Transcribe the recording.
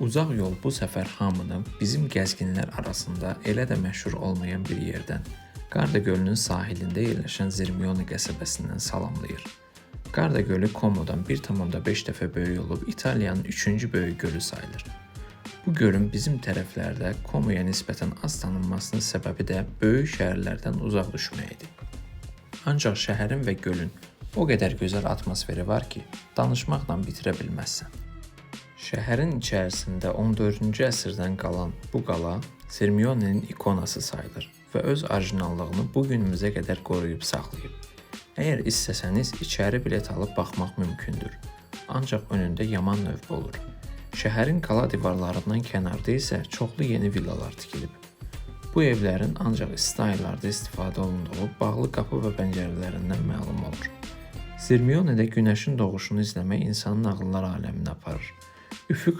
Uzaq yol bu səfər hamını bizim gəzginlər arasında elə də məşhur olmayan bir yerdən, Qarda gölünün sahilində yerləşən Zirmioni qəsəbəsindən salamlayır. Qarda gölü Komodan 1,5 dəfə böyük olub İtaliyanın 3-cü böyük gölü sayılır. Bu gölün bizim tərəflərdə Komoya nisbətən az tanınmasının səbəbi də böyük şəhərlərdən uzaq düşməyidir. Ancaq şəhərin və gölün o qədər gözəl atmosferi var ki, danışmaqla bitirə bilməzsən. Şəhərin içərisində 14-cü əsrdən qalan bu qala Sirmione'nin ikonası sayılır və öz orijinallığını bu günümüzə qədər qoruyub saxlayıb. Əgər istəsəniz içəri bilet alıb baxmaq mümkündür. Ancaq önündə yaman növbə olur. Şəhərin qala divarlarından kənarda isə çoxlu yeni villalar tikilib. Bu evlərin ancaq isti aylarda istifadə olunduğu bağlı qapı və pəncərələrindən məlum olur. Sirmione'də günəşin doğuşunu izləmək insanın ağıllar aləminə aparır. üfük